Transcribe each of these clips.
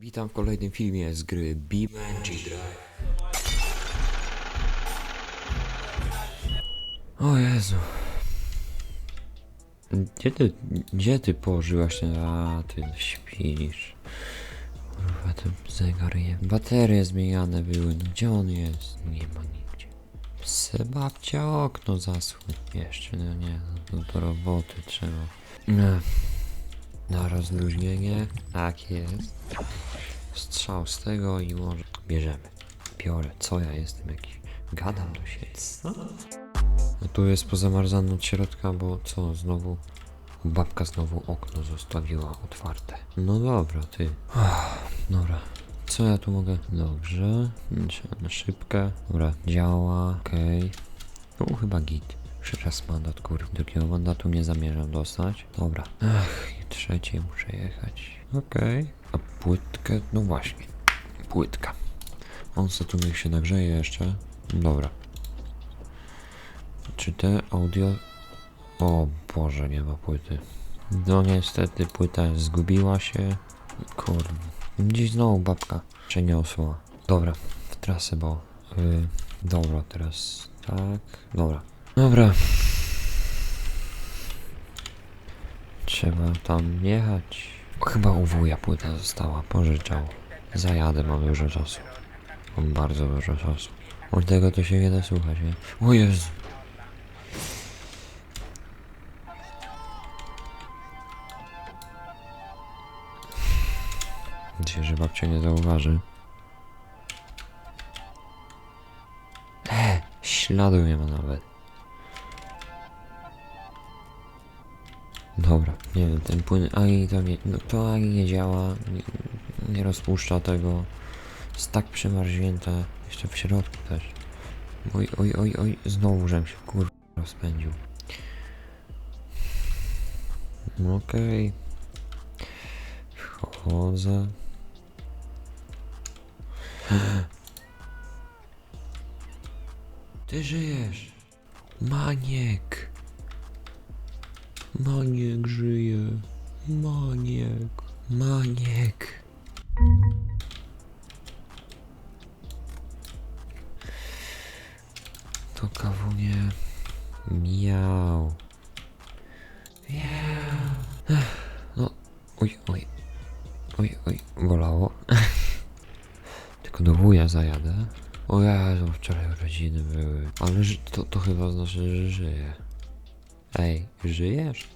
Witam w kolejnym filmie z gry BeamNG Drive. O Jezu. Gdzie ty, gdzie ty położyłaś ten... A, ty śpisz. Kurwa, ten zegar je... Baterie zmieniane były, no gdzie on jest? Nie ma nigdzie. Se babcia okno zasły. Jeszcze, no nie, no do roboty trzeba. Na rozluźnienie, tak jest strzał z tego i może bierzemy. Biorę, co ja jestem jakiś. Gadam do siebie. No tu jest pozamarzane od środka, bo co znowu? Babka znowu okno zostawiła otwarte. No dobra, ty. Dobra. Co ja tu mogę? Dobrze. Na szybkę. Dobra, działa. Okej. No chyba git. Jeszcze mandat, kur. Drugiego mandatu nie zamierzam dostać. Dobra. Ach, i trzeciej muszę jechać. Okej. A płytkę? No właśnie. Płytka. On se tu niech się nagrzeje jeszcze. Dobra. Czy te audio... O Boże, nie ma płyty. No niestety płyta zgubiła się. Kurde. Dziś znowu babka przeniosła. Dobra, w trasę, bo... Yy, dobra, teraz tak. Dobra. Dobra. Trzeba tam jechać. Chyba u wuja płyta została, pożyczał. Zajadę, mam dużo czasu. Mam bardzo dużo czasu. Od tego to się nie da słuchać, nie? O Jezu! Dzisiaj, że babcia nie zauważy. E, śladu nie ma nawet. Dobra, nie wiem, ten płyn ani to nie, no to ani nie działa, nie, nie rozpuszcza tego. Jest tak przemarznięte, jeszcze w środku też. Oj, oj, oj, oj, znowu żem się kur... rozpędził. No Okej. Wchodzę. Ty żyjesz! Maniek! Maniek żyje. Maniek. Maniek. To kawunie. Miał. Miał. No, oj, oj. Oj, oj, bolało. Tylko do wuja zajadę. O Jezu, wczoraj urodziny były. Ale to, to chyba znaczy, że żyje. Ej, żyjesz?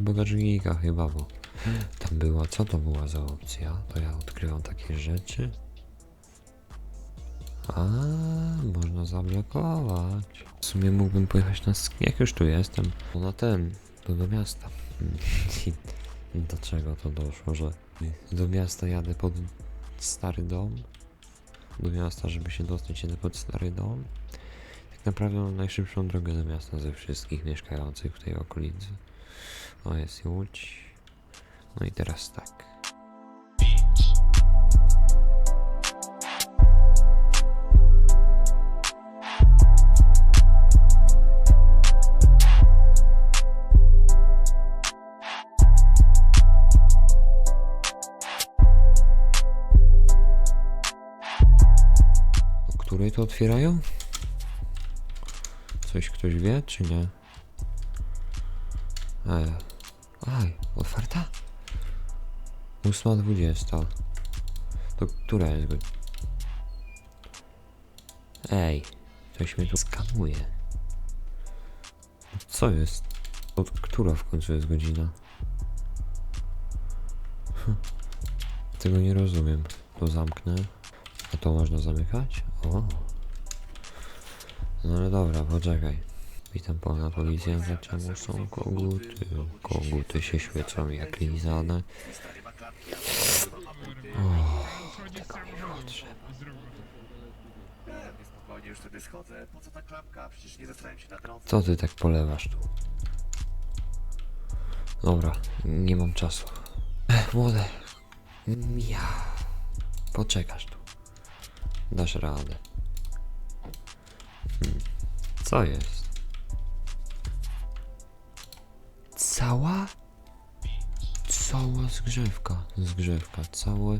Bagażnika chyba, bo tam była, co to była za opcja? To ja odkrywam takie rzeczy. A, można zablokować. W sumie mógłbym pojechać na sk- jak już tu jestem, to na ten, to do miasta. I do czego to doszło, że do miasta jadę pod stary dom? Do miasta, żeby się dostać jedę pod stary dom? Tak naprawdę mam najszybszą drogę do miasta ze wszystkich mieszkających w tej okolicy. O, jest Łódź. No i teraz tak. Której to otwierają? Coś ktoś wie, czy nie? Ej. Aj, otwarta? 8.20. To która jest godzina? Ej, ktoś mnie tu skanuje. Co jest? Od która w końcu jest godzina? Hm. Tego nie rozumiem. To zamknę. A to można zamykać? O. No ale dobra, poczekaj. Witam pana policjanta, czemu są koguty? Koguty się świecą jak lizane. O, tego mi co ty tak polewasz tu? Dobra, nie mam czasu. Młode. Ja. Poczekasz tu. Dasz radę. Hmm. Co jest? Cała? Cała zgrzewka, zgrzewka, całe.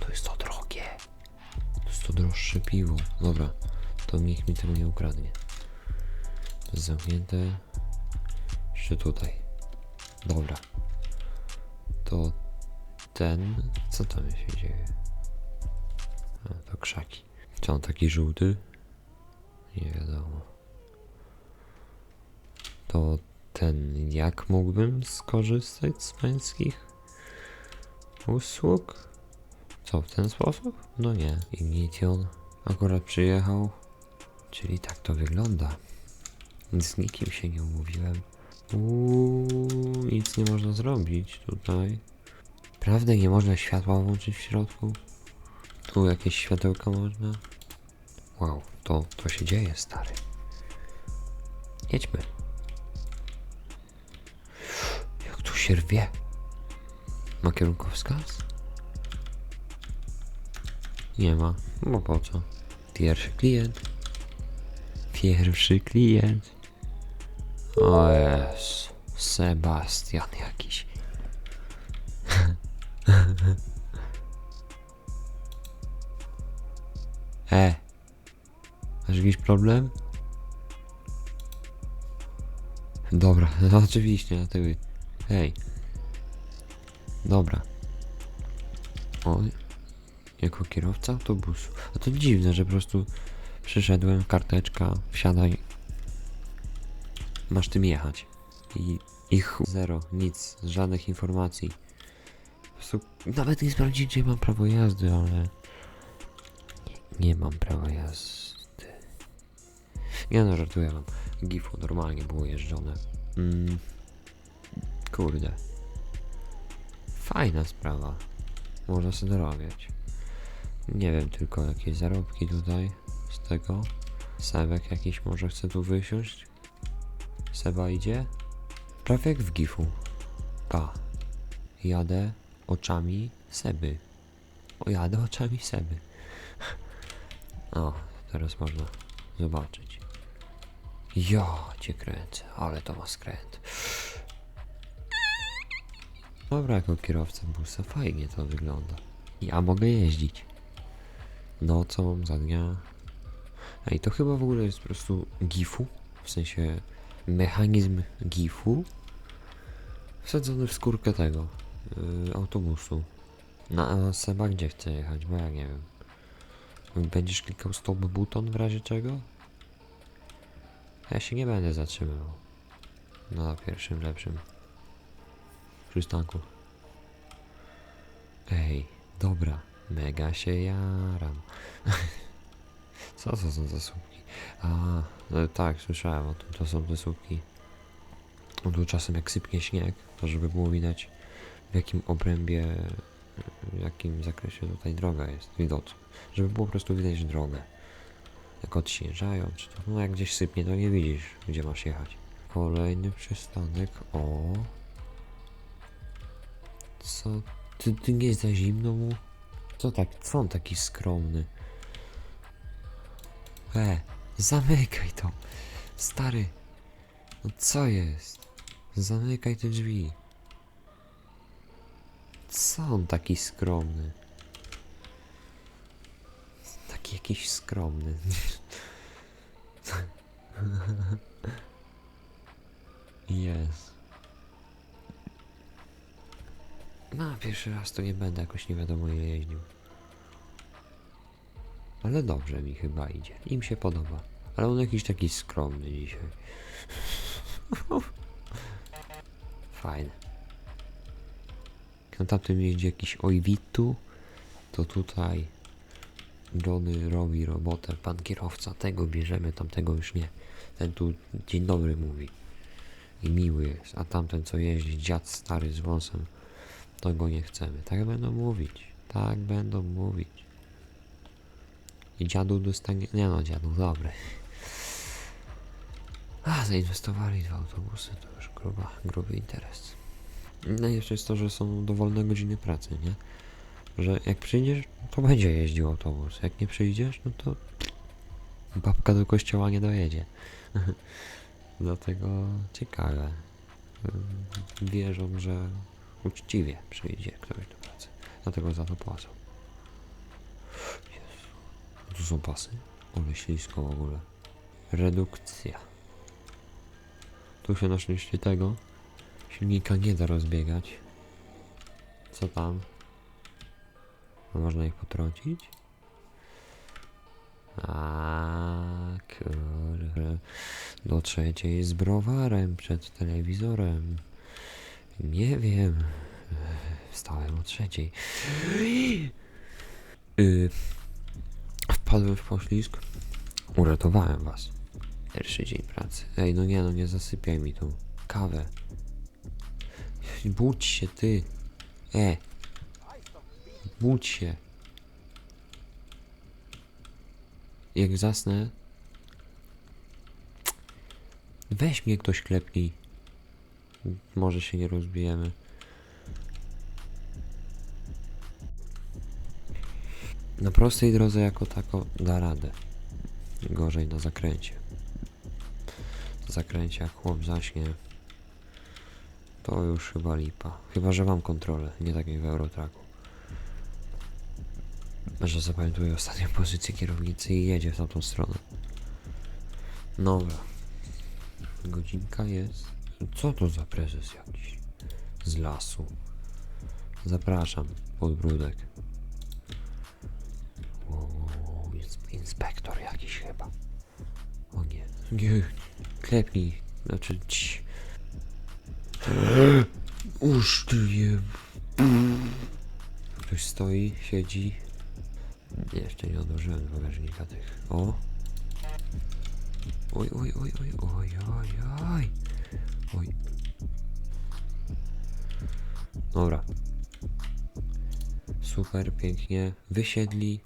To jest to drogie. To jest to droższe piwo. Dobra, to nikt mi tego nie ukradnie. To jest zamknięte. Jeszcze tutaj. Dobra. To ten. Co tam się dzieje? A, to krzaki. Czy on taki żółty? Nie wiadomo. To ten, jak mógłbym skorzystać z pańskich usług? Co, w ten sposób? No nie. Ignition akurat przyjechał, czyli tak to wygląda. Z nikim się nie umówiłem. Uuu, nic nie można zrobić tutaj. Prawda, nie można światła włączyć w środku? Tu jakieś światełka można? Wow, to, to się dzieje, stary. Jedźmy. Jak tu się rwie? Ma kierunkowskaz? Nie ma. No po co? Pierwszy klient. Pierwszy klient. O jest. Sebastian jakiś. jakiś problem? Dobra, no oczywiście, na. Hej. Dobra. O, jako kierowca autobusu. A to dziwne, że po prostu przyszedłem, karteczka, wsiadaj. Masz tym jechać. I ich zero, nic, żadnych informacji. Po prostu nawet nie sprawdzić, czy mam prawo jazdy, ale... Nie mam prawa jazdy. Nie no, żartuję wam. Gifu normalnie było jeżdżone. Mm. Kurde. Fajna sprawa. Można sobie dorobiać. Nie wiem tylko jakieś zarobki tutaj z tego. Sebek jakiś może chce tu wysiąść. Seba idzie. Prawie jak w gifu. Pa. Jadę oczami Seby. O, jadę oczami Seby. O, teraz można zobaczyć. Ja cię kręcę, ale to ma skręt. Dobra, jako kierowca busa fajnie to wygląda. Ja mogę jeździć. Nocą, za dnia. A i to chyba w ogóle jest po prostu gifu. W sensie mechanizm gifu wsadzony w skórkę tego yy, autobusu. No a Seba gdzie chce jechać? Bo ja nie wiem. Będziesz klikał stop buton w razie czego? Ja się nie będę zatrzymywał. Na pierwszym lepszym przystanku. Ej, dobra. Mega się jaram. Co to są za słupki? A, no tak, słyszałem o tym. To są te słupki. No tu czasem jak sypnie śnieg, to żeby było widać w jakim obrębie, w jakim zakresie tutaj droga jest widoczna. Żeby było po prostu widać drogę. Jak odśnieżają, czy to, no jak gdzieś sypnie, to nie widzisz, gdzie masz jechać. Kolejny przystanek, o. Co? Ty, ty nie jest za zimno mu? Co tak, co on taki skromny? E, zamykaj to. Stary, no co jest? Zamykaj te drzwi. Co on taki skromny? Taki jakiś skromny. Jest. No, pierwszy raz to nie będę jakoś nie wiadomo jeździł. Ale dobrze mi chyba idzie. Im się podoba. Ale on jakiś taki skromny dzisiaj. Fajne. Na tamtym jeździ jakiś Ojwitu, to tutaj Johnny robi robotę. Pan kierowca, tego bierzemy, tamtego już nie. Ten tu dzień dobry mówi. I miły jest. A tamten co jeździ, dziad stary z wąsem, to go nie chcemy. Tak będą mówić. Tak będą mówić. I dziadu dostanie... Nie no, dziadu, dobry. A, zainwestowali w autobusy, to już gruba, gruby interes. No i jeszcze jest to, że są dowolne godziny pracy, nie? Że jak przyjdziesz, to będzie jeździł autobus. Jak nie przyjdziesz, no to babka do kościoła nie dojedzie. Dlatego ciekawe. Wierzą, że uczciwie przyjdzie ktoś do pracy. Dlatego za to płacą. Jezu. Tu są pasy? Ale ślisko w ogóle. Redukcja. Tu się na szczęście tego silnika nie da rozbiegać. Co tam? Można ich potrącić? A kurde. Do trzeciej z browarem przed telewizorem. Nie wiem. Wstałem o trzeciej. Yy, wpadłem w poślizg. Uratowałem was. Pierwszy dzień pracy. Ej, no nie, no nie zasypiaj mi tą kawę. Budź się, ty. E. Budź się. Jak zasnę... Weź mnie ktoś klepnij. Może się nie rozbijemy. Na prostej drodze jako tako da radę. Gorzej na zakręcie. Zakręcie jak chłop zaśnie. To już chyba lipa. Chyba, że mam kontrolę, nie tak jak w Eurotraku. Że zapamiętuje ostatnią pozycję kierownicy i jedzie w tamtą stronę. Dobra. Godzinka jest. Co to za prezes jakiś? Z lasu. Zapraszam. Podbródek. Wow, wow, inspektor jakiś chyba. O nie. Nie. Klepnij. Znaczy ci. Uż ty je. Ktoś stoi, siedzi. Jeszcze nie odłożyłem bagażnika tych. O! Oj, oj, oj, oj, oj, oj, oj. Oj. Dobra. Super, pięknie. Wysiedli.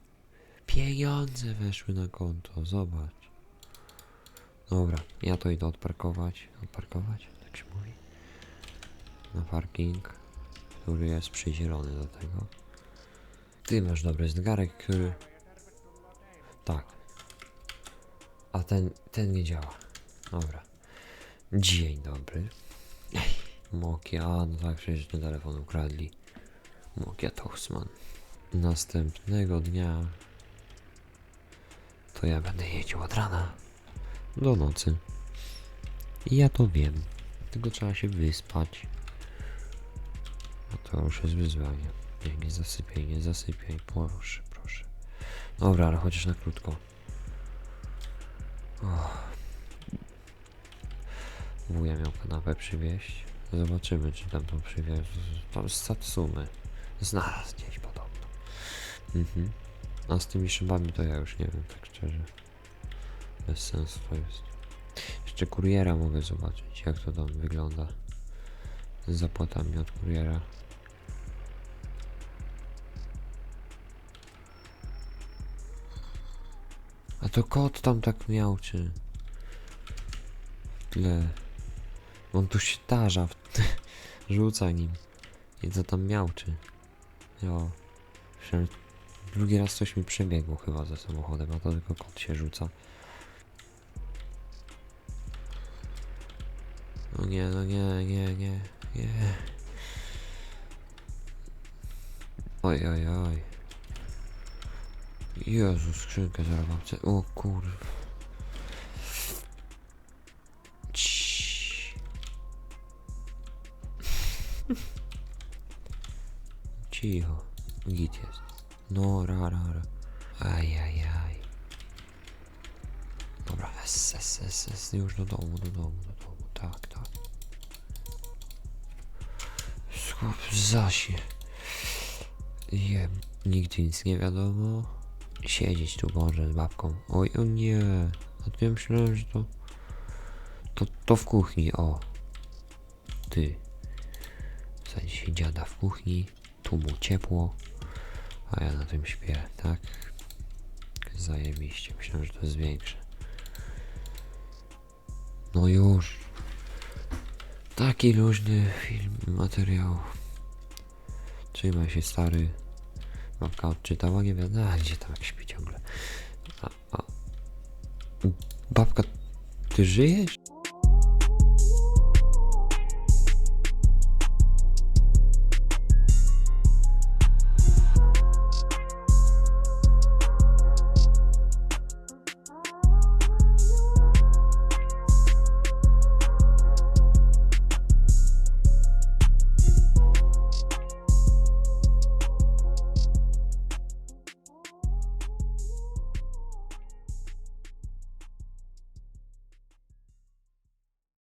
Pieniądze weszły na konto, zobacz. Dobra, ja to idę odparkować. Odparkować? Tak się mówi. Na parking, który jest przyzielony do tego. Ty masz dobry zegarek, który... Tak. A ten, ten nie działa. Dobra. Dzień dobry. Ej, Mokia, no tak, przecież ten telefon ukradli. Mokia Toastman. Następnego dnia to ja będę jeździł od rana do nocy. I ja to wiem. Tylko trzeba się wyspać. A to już jest wyzwanie. Nie, nie zasypiaj, nie zasypiaj. Proszę, proszę. Dobra, ale chociaż na krótko. Och. Wuja miał kanapę przywieźć. Zobaczymy, czy tam tą przywieźć. Tam z Satsumy. Znalazł gdzieś podobno. Mhm. A z tymi szybami to ja już nie wiem, tak szczerze. Bez sensu to jest. Jeszcze kuriera mogę zobaczyć, jak to tam wygląda. Z zapłatami od kuriera. A to kot tam tak miał, czy... W tle. On tu się tarza, w... rzuca nim. I co tam miał, czy... Jo. Drugi raz coś mi przebiegło chyba za samochodem, a to tylko kot się rzuca. No nie, no nie, nie, nie, nie. Oj, oj, oj. Jezu, skrzynkę ce- O kurwa. Cicho. Git jest. No, ra, ra, ra. Aj, aj. Dobra, S, S, S, S, już do domu, do domu, do domu. Tak, tak. Skup zasie. Jem. Nigdy nic nie wiadomo. Siedzieć tu może z babką. Oj, o nie. A to ja myślałem, że to... To, to w kuchni, o. Ty. Wsadzi się dziada w kuchni. Tu mu ciepło. A ja na tym śpię, tak? Zajebiście. Myślałem, że to jest większe. No już. Taki luźny film, materiał. Trzymaj się, stary. Babka odczytała, nie wiadomo, a gdzie tam jak śpi ciągle. A, a. Babka, ty żyjesz?